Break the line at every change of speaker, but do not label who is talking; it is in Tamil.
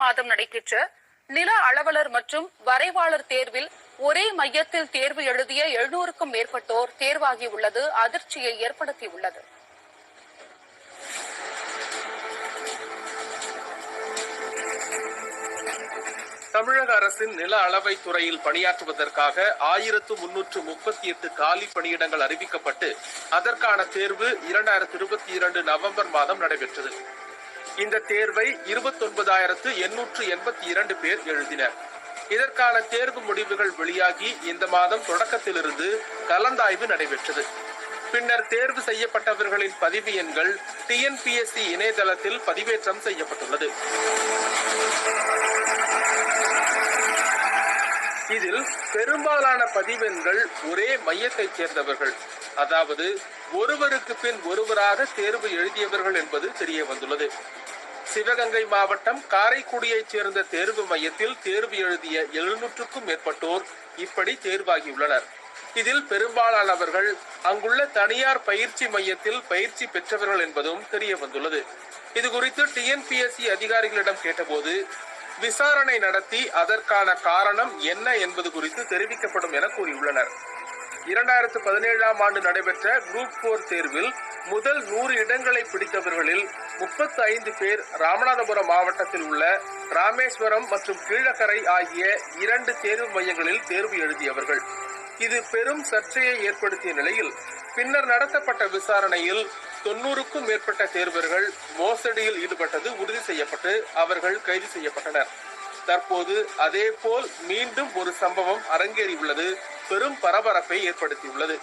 மாதம் நடைபெற்ற நில அளவலர் மற்றும் வரைவாளர் தேர்வில் ஒரே மையத்தில் தேர்வு எழுதிய எழுநூறுக்கும் மேற்பட்டோர் தேர்வாகியுள்ளது அதிர்ச்சியை ஏற்படுத்தியுள்ளது
தமிழக அரசின் நில அளவை துறையில் பணியாற்றுவதற்காக ஆயிரத்து முன்னூற்று முப்பத்தி எட்டு காலி பணியிடங்கள் அறிவிக்கப்பட்டு அதற்கான தேர்வு இரண்டாயிரத்தி இருபத்தி இரண்டு நவம்பர் மாதம் நடைபெற்றது. இந்த தேர்வை இருபத்தொன்பதாயிரத்து எண்ணூற்று எண்பத்தி இரண்டு பேர் எழுதினர். இதற்கான தேர்வு முடிவுகள் வெளியாகி இந்த மாதம் தொடக்கத்திலிருந்து கலந்தாய்வு நடைபெற்றது. பின்னர் தேர்வு செய்யப்பட்டவர்களின் பதிவு எண்கள் டிஎன்பிஎஸ்சி இணையதளத்தில் பதிவேற்றம் செய்யப்பட்டுள்ளது. இதில் பெரும்பாலான பதிவெண்கள் ஒரே மையத்தைச் சேர்ந்தவர்கள். அதாவது ஒருவருக்கு பின் ஒருவராக தேர்வு எழுதியவர்கள் என்பது தெரிய வந்துள்ளது. சிவகங்கை மாவட்டம் காரைக்குடியைச் சேர்ந்த தேர்வு மையத்தில் தேர்வு எழுதிய எழுநூற்றுக்கும் மேற்பட்டோர் இப்படி தேர்வாகியுள்ளனர். இதில் பெரும்பாலானவர்கள் அங்குள்ள தனியார் பயிற்சி மையத்தில் பயிற்சி பெற்றவர்கள் என்பதும் தெரிய வந்துள்ளது. இது குறித்து டிஎன்பிஎஸ்சி அதிகாரிகளிடம் கேட்டபோது விசாரணை நடத்தி அதற்கான காரணம் என்ன என்பது குறித்து தெரிவிக்கப்படும் என கூறியுள்ளனர். இரண்டாயிரத்து பதினேழாம் ஆண்டு நடைபெற்ற குரூப் போர் தேர்வில் முதல் நூறு இடங்களை பிடித்தவர்களில் முப்பத்தி ஐந்து பேர் ராமநாதபுரம் மாவட்டத்தில் உள்ள ராமேஸ்வரம் மற்றும் கீழக்கரை ஆகிய இரண்டு தேர்வு மையங்களில் தேர்வு எழுதியவர்கள். இது பெரும் சர்ச்சையை ஏற்படுத்திய நிலையில் பின்னர் நடத்தப்பட்ட விசாரணையில் தொன்னூறுக்கும் மேற்பட்ட தேர்வர்கள் மோசடியில் ஈடுபட்டது உறுதி செய்யப்பட்டு அவர்கள் கைது செய்யப்பட்டனர். தற்போது அதேபோல் மீண்டும் ஒரு சம்பவம் அரங்கேறியுள்ளது. பெரும் பரபரப்பை ஏற்படுத்தியுள்ளது.